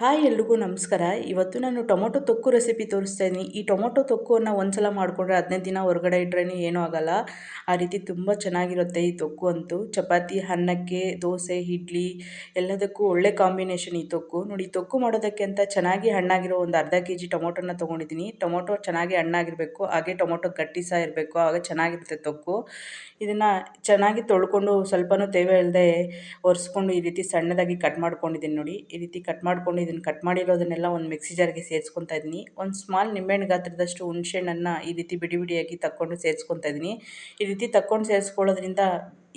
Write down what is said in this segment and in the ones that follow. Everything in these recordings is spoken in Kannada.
ಹಾಯ್ ಎಲ್ರಿಗೂ ನಮಸ್ಕಾರ. ಇವತ್ತು ನಾನು ಟೊಮೊಟೊ ತೊಕ್ಕು ರೆಸಿಪಿ ತೋರಿಸ್ತಾ ಇದ್ದೀನಿ ಈ ಟೊಮೊಟೊ ತೊಕ್ಕುವನ್ನು ಒಂದ್ಸಲ ಮಾಡಿಕೊಂಡ್ರೆ ಹದಿನೈದು ದಿನ ಹೊರಗಡೆ ಇಟ್ರೇ ಏನೂ ಆಗಲ್ಲ. ಆ ರೀತಿ ತುಂಬ ಚೆನ್ನಾಗಿರುತ್ತೆ ಈ ತೊಕ್ಕು ಅಂತೂ. ಚಪಾತಿ, ಅನ್ನಕ್ಕೆ, ದೋಸೆ, ಇಡ್ಲಿ ಎಲ್ಲದಕ್ಕೂ ಒಳ್ಳೆ ಕಾಂಬಿನೇಷನ್ ಈ ತೊಕ್ಕು. ನೋಡಿ ತೊಕ್ಕು ಮಾಡೋದಕ್ಕೆ ಅಂತ ಚೆನ್ನಾಗಿ ಹಣ್ಣಾಗಿರೋ ಒಂದು ಅರ್ಧ ಕೆ ಜಿ ಟೊಮೊಟೊನ ತೊಗೊಂಡಿದ್ದೀನಿ ಟೊಮೊಟೊ ಚೆನ್ನಾಗಿ ಹಣ್ಣಾಗಿರಬೇಕು, ಹಾಗೆ ಟೊಮೊಟೊ ಗಟ್ಟಿ ಸಹ ಇರಬೇಕು ಆಗ ಚೆನ್ನಾಗಿರುತ್ತೆ ತೊಕ್ಕು. ಇದನ್ನು ಚೆನ್ನಾಗಿ ತೊಳ್ಕೊಂಡು ಸ್ವಲ್ಪನೂ ತೇವೆ ಇಲ್ಲದೆ ಒರೆಸ್ಕೊಂಡು ಈ ರೀತಿ ಸಣ್ಣದಾಗಿ ಕಟ್ ಮಾಡ್ಕೊಂಡಿದ್ದೀನಿ ನೋಡಿ. ಈ ರೀತಿ ಕಟ್ ಮಾಡ್ಕೊಂಡು ಇದನ್ನು ಕಟ್ ಮಾಡಿರೋದನ್ನೆಲ್ಲ ಒಂದು ಮಿಕ್ಸಿ ಜಾರ್ಗೆ ಸೇರಿಸ್ಕೊತಾ ಇದ್ದೀನಿ. ಒಂದು ಸ್ಮಾಲ್ ನಿಂಬೆಹಣ್ಣು ಗಾತ್ರದಷ್ಟು ಹುಣಸೆಹಣ್ಣನ್ನು ಈ ರೀತಿ ಬಿಡಿ ಬಿಡಿಯಾಗಿ ತಕ್ಕೊಂಡು ಸೇರಿಸ್ಕೊತಾ ಇದ್ದೀನಿ. ಈ ರೀತಿ ತಕ್ಕೊಂಡು ಸೇರಿಸ್ಕೊಳ್ಳೋದ್ರಿಂದ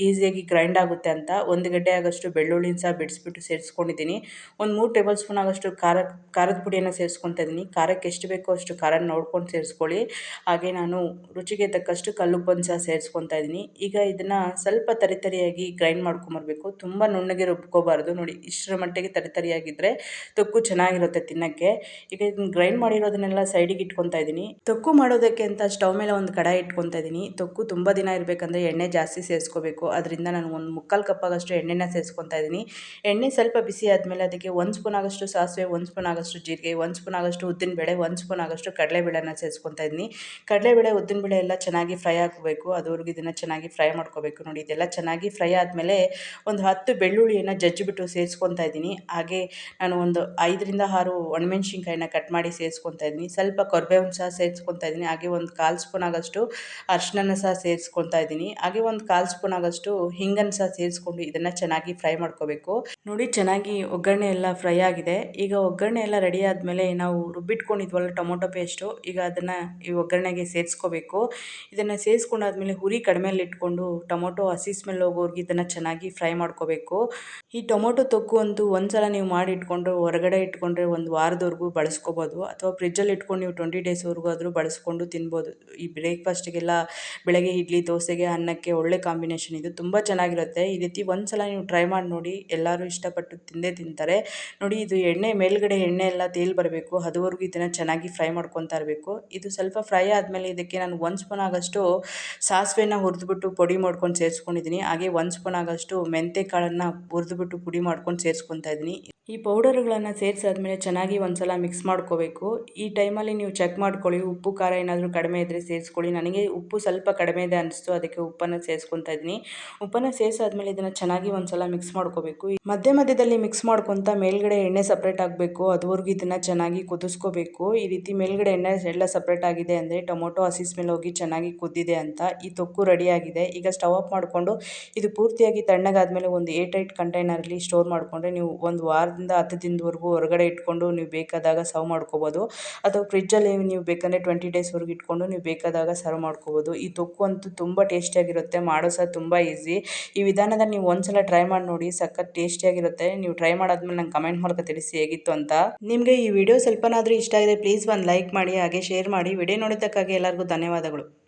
ಈಸಿಯಾಗಿ ಗ್ರೈಂಡ್ ಆಗುತ್ತೆ ಅಂತ ಒಂದು ಗಡ್ಡೆ ಆಗೋಷ್ಟು ಬೆಳ್ಳುಳ್ಳಿನ ಸಹ ಬಿಡಿಸ್ಬಿಟ್ಟು ಸೇರಿಸ್ಕೊಂಡಿದ್ದೀನಿ. ಒಂದು ಮೂರು ಟೇಬಲ್ ಸ್ಪೂನ್ ಆಗೋಷ್ಟು ಖಾರ, ಖಾರದ ಪುಡಿಯನ್ನು ಸೇರಿಸ್ಕೊತಾ ಇದ್ದೀನಿ. ಖಾರಕ್ಕೆ ಎಷ್ಟು ಬೇಕೋ ಅಷ್ಟು ಖಾರ ನೋಡ್ಕೊಂಡು ಸೇರಿಸ್ಕೊಳ್ಳಿ. ಹಾಗೆ ನಾನು ರುಚಿಗೆ ತಕ್ಕಷ್ಟು ಕಲ್ಲುಪ್ಪನ್ನು ಸಹ ಸೇರಿಸ್ಕೊತಾ ಇದ್ದೀನಿ. ಈಗ ಇದನ್ನು ಸ್ವಲ್ಪ ತರಿತರಿಯಾಗಿ ಗ್ರೈಂಡ್ ಮಾಡ್ಕೊಂಬರ್ಬೇಕು. ತುಂಬ ನುಣ್ಣಗೆ ರುಬ್ಕೋಬಾರ್ದು. ನೋಡಿ, ಇಷ್ಟರ ಮಟ್ಟಿಗೆ ತರಿತರಿಯಾಗಿದ್ದರೆ ತೊಕ್ಕು ಚೆನ್ನಾಗಿರುತ್ತೆ ತಿನ್ನೋಕ್ಕೆ. ಈಗ ಇದನ್ನ ಗ್ರೈಂಡ್ ಮಾಡಿರೋದನ್ನೆಲ್ಲ ಸೈಡಿಗೆ ಇಟ್ಕೊತಾ ಇದ್ದೀನಿ. ತೊಕ್ಕು ಮಾಡೋದಕ್ಕೆ ಅಂತ ಸ್ಟವ್ ಮೇಲೆ ಒಂದು ಕಡಾಯಿ ಇಟ್ಕೊತಾ ಇದ್ದೀನಿ. ತೊಕ್ಕು ತುಂಬ ದಿನ ಇರಬೇಕಂದ್ರೆ ಎಣ್ಣೆ ಜಾಸ್ತಿ ಸೇರಿಸ್ಕೋಬೇಕು. ಅದರಿಂದ ನಾನು ಒಂದು ಮುಕ್ಕಾಲು ಕಪ್ಪಾಗಷ್ಟು ಎಣ್ಣೆನ ಸೇರಿಸ್ಕೊತಾ ಇದ್ದೀನಿ. ಎಣ್ಣೆ ಸ್ವಲ್ಪ ಬಿಸಿ ಆದಮೇಲೆ ಅದಕ್ಕೆ ಒಂದು ಸ್ಪೂನ್ ಆಗೋಷ್ಟು ಸಾಸಿವೆ, ಒಂದು ಸ್ಪೂನ್ ಆಗೋಷ್ಟು ಜೀರಿಗೆ, ಒಂದು ಸ್ಪೂನ್ ಆಗೋಷ್ಟು ಉದ್ದಿನಬೇಳೆ ಒಂದು ಸ್ಪೂನ್ ಆಗೋಷ್ಟು ಕಡಲೆಬೇಳೆನ ಸೇರಿಸ್ಕೊತಾ ಇದ್ದೀನಿ. ಕಡಲೆಬೇಳೆ ಉದ್ದಿನಬೇಳೆ ಎಲ್ಲ ಚೆನ್ನಾಗಿ ಫ್ರೈ ಆಗಬೇಕು. ಅದುವರೆಗೂ ಇದನ್ನು ಚೆನ್ನಾಗಿ ಫ್ರೈ ಮಾಡ್ಕೋಬೇಕು ನೋಡಿ. ಇದೆಲ್ಲ ಚೆನ್ನಾಗಿ ಫ್ರೈ ಆದಮೇಲೆ ಒಂದು ಹತ್ತು ಬೆಳ್ಳುಳ್ಳಿಯನ್ನು ಜಜ್ಜಿಬಿಟ್ಟು ಸೇರಿಸ್ಕೊತಾ ಇದ್ದೀನಿ. ಹಾಗೆ ನಾನು ಒಂದು ಐದರಿಂದ ಆರು ಒಣಮೆಣ್ಸಿನ್ಕಾಯಿನ ಕಟ್ ಮಾಡಿ ಸೇರಿಸ್ಕೊತಾ ಇದ್ದೀನಿ. ಸ್ವಲ್ಪ ಕೊರ್ಬೇವನ್ನು ಸಹ ಸೇರಿಸ್ಕೊತಾ ಇದ್ದೀನಿ. ಹಾಗೆ ಒಂದು ಕಾಲು ಸ್ಪೂನ್ ಆಗೋಷ್ಟು ಅರ್ಶಿನ ಸಹ ಸೇರಿಸ್ಕೊತಾ ಇದ್ದೀನಿ. ಹಾಗೆ ಒಂದು ಕಾಲು ಸ್ಪೂನ್ ಆಗೋಷ್ಟು ಹಿಂಗನ್ನು ಸಹ ಸೇರಿಸ್ಕೊಂಡು ಇದನ್ನ ಚೆನ್ನಾಗಿ ಫ್ರೈ ಮಾಡ್ಕೋಬೇಕು. ನೋಡಿ, ಚೆನ್ನಾಗಿ ಒಗ್ಗರಣೆ ಎಲ್ಲ ಫ್ರೈ ಆಗಿದೆ. ಈಗ ಒಗ್ಗರಣೆ ಎಲ್ಲ ರೆಡಿ ಆದಮೇಲೆ ನಾವು ರುಬ್ಬಿಟ್ಕೊಂಡಿದ್ವಲ್ಲ ಟೊಮೊಟೊ ಪೇಸ್ಟು, ಈಗ ಅದನ್ನ ಈ ಒಗ್ಗರಣೆಗೆ ಸೇರಿಸ್ಕೋಬೇಕು. ಇದನ್ನು ಸೇರಿಸ್ಕೊಂಡಾದ್ಮೇಲೆ ಹುರಿ ಕಡಿಮೆಯಲ್ಲಿ ಇಟ್ಕೊಂಡು ಟೊಮೊಟೊ ಹಸಿ ಸ್ಮೆಲ್ ಹೋಗೋರ್ಗೆ ಇದನ್ನ ಚೆನ್ನಾಗಿ ಫ್ರೈ ಮಾಡ್ಕೋಬೇಕು. ಈ ಟೊಮೊಟೊ ತೊಕ್ಕು ಅಂತೂ ಒಂದ್ಸಲ ನೀವು ಮಾಡಿ ಇಟ್ಕೊಂಡು ಹೊರಗಡೆ ಇಟ್ಕೊಂಡ್ರೆ ಒಂದು ವಾರದವರೆಗೂ ಬಳಸ್ಕೋಬೋದು. ಅಥವಾ ಫ್ರಿಜ್ಜಲ್ಲಿ ಇಟ್ಕೊಂಡು ನೀವು ಟ್ವೆಂಟಿ ಡೇಸ್ವರೆಗೂ ಆದರೂ ಬಳಸ್ಕೊಂಡು ತಿನ್ಬೋದು. ಈ ಬ್ರೇಕ್ಫಾಸ್ಟಿಗೆಲ್ಲ ಬೆಳಗ್ಗೆ ಇಡ್ಲಿ, ದೋಸೆಗೆ, ಅನ್ನಕ್ಕೆ ಒಳ್ಳೆ ಕಾಂಬಿನೇಷನ್ ಇದು ತುಂಬ ಚೆನ್ನಾಗಿರುತ್ತೆ. ಈ ರೀತಿ ಒಂದು ಸಲ ನೀವು ಟ್ರೈ ಮಾಡಿ ನೋಡಿ, ಎಲ್ಲರೂ ಇಷ್ಟಪಟ್ಟು ತಿಂದೇ ತಿಂತಾರೆ. ನೋಡಿ, ಇದು ಎಣ್ಣೆ, ಮೇಲ್ಗಡೆ ಎಣ್ಣೆ ಎಲ್ಲ ತೇಲ್ ಬರಬೇಕು. ಅದುವರೆಗೂ ಇದನ್ನು ಚೆನ್ನಾಗಿ ಫ್ರೈ ಮಾಡ್ಕೊತಾ ಇರಬೇಕು. ಇದು ಸ್ವಲ್ಪ ಫ್ರೈ ಆದಮೇಲೆ ಇದಕ್ಕೆ ನಾನು ಒಂದು ಸ್ಪೂನ್ ಆಗಷ್ಟು ಸಾಸಿವೆನ ಹುರಿದ್ಬಿಟ್ಟು ಪುಡಿ ಮಾಡ್ಕೊಂಡು ಸೇರಿಸ್ಕೊಂಡಿದ್ದೀನಿ ಹಾಗೆ ಒಂದು ಸ್ಪೂನ್ ಆಗಷ್ಟು ಮೆಂತೆ ಕಾಳನ್ನು ಹುರಿದ್ಬಿಟ್ಟು ಪುಡಿ ಮಾಡ್ಕೊಂಡು ಸೇರಿಸ್ಕೊತಾ ಇದ್ದೀನಿ. ಈ ಪೌಡರ್ಗಳನ್ನು ಸೇರಿಸಾದ್ಮೇಲೆ ಚೆನ್ನಾಗಿ ಒಂದ್ಸಲ ಮಿಕ್ಸ್ ಮಾಡ್ಕೋಬೇಕು. ಈ ಟೈಮಲ್ಲಿ ನೀವು ಚೆಕ್ ಮಾಡ್ಕೊಳ್ಳಿ. ಉಪ್ಪು, ಖಾರ ಏನಾದರೂ ಕಡಿಮೆ ಇದ್ದರೆ ಸೇರಿಸ್ಕೊಳ್ಳಿ. ನನಗೆ ಉಪ್ಪು ಸ್ವಲ್ಪ ಕಡಿಮೆ ಇದೆ ಅನಿಸ್ತು. ಅದಕ್ಕೆ ಉಪ್ಪನ್ನು ಸೇರಿಸ್ಕೊತಾ ಇದ್ದೀನಿ. ಉಪ್ಪನ್ನು ಸೇರಿಸಾದ್ಮೇಲೆ ಇದನ್ನು ಚೆನ್ನಾಗಿ ಒಂದ್ಸಲ ಮಿಕ್ಸ್ ಮಾಡ್ಕೋಬೇಕು. ಮಧ್ಯ ಮಧ್ಯದಲ್ಲಿ ಮಿಕ್ಸ್ ಮಾಡ್ಕೊತ ಮೇಲ್ಗಡೆ ಎಣ್ಣೆ ಸಪ್ರೇಟ್ ಆಗಬೇಕು, ಅದುವರೆಗೂ ಇದನ್ನು ಚೆನ್ನಾಗಿ ಕುದಿಸ್ಕೋಬೇಕು. ಈ ರೀತಿ ಮೇಲ್ಗಡೆ ಎಣ್ಣೆ ಎಲ್ಲ ಸಪ್ರೇಟ್ ಆಗಿದೆ ಅಂದರೆ ಟೊಮೊಟೊ ಹಸಿಸ್ ಮೇಲೆ ಹೋಗಿ ಚೆನ್ನಾಗಿ ಕುದ್ದಿದೆ ಅಂತ ಈ ತೊಕ್ಕು ರೆಡಿಯಾಗಿದೆ ಈಗ ಸ್ಟವ್ ಆಫ್ ಮಾಡಿಕೊಂಡು ಇದು ಪೂರ್ತಿಯಾಗಿ ತಣ್ಣಗಾದ್ಮೇಲೆ ಒಂದು ಏಟ್ ಏಟ್ ಕಂಟೈನರಲ್ಲಿ ಸ್ಟೋರ್ ಮಾಡಿಕೊಂಡ್ರೆ ನೀವು ಒಂದು ವಾರದಿಂದ ಹತ್ತು ದಿನದವರೆಗೂ ಹೊರಗಡೆ ಇಟ್ಕೊಂಡು ನೀವು ಬೇಕಾದಾಗ ಸರ್ವ್ ಮಾಡ್ಕೋಬೋದು. ಅಥವಾ ಫ್ರಿಜ್ಜಲ್ಲಿ ನೀವು ಬೇಕಂದರೆ ಟ್ವೆಂಟಿ ಡೇಸ್ವರೆಗೂ ಇಟ್ಕೊಂಡು ನೀವು ಬೇಕಾದಾಗ ಸರ್ವ್ ಮಾಡ್ಕೋಬೋದು. ಈ ತೊಕ್ಕು ಅಂತೂ ತುಂಬ ಟೇಸ್ಟಿಯಾಗಿರುತ್ತೆ ಮಾಡೋ ಸಹ ತುಂಬ ಈಸಿ. ಈ ವಿಧಾನದ ನೀವು ಒಂದ್ಸಲ ಟ್ರೈ ಮಾಡಿ ನೋಡಿ, ಸಖತ್ ಟೇಸ್ಟಿಯಾಗಿರುತ್ತೆ ನೀವು ಟ್ರೈ ಮಾಡಾದ್ಮೇಲೆ ನಂಗೆ ಕಮೆಂಟ್ ಮೂಲಕ ತಿಳಿಸಿ ಹೇಗಿತ್ತು ಅಂತ. ನಿಮಗೆ ಈ ವಿಡಿಯೋ ಸ್ವಲ್ಪನಾದರೂ ಇಷ್ಟ ಆಗಿದೆ ಪ್ಲೀಸ್ ಒಂದು ಲೈಕ್ ಮಾಡಿ, ಹಾಗೆ ಶೇರ್ ಮಾಡಿ. ವಿಡಿಯೋ ನೋಡಿದ್ದಕ್ಕಾಗಿ ಎಲ್ಲರಿಗೂ ಧನ್ಯವಾದಗಳು.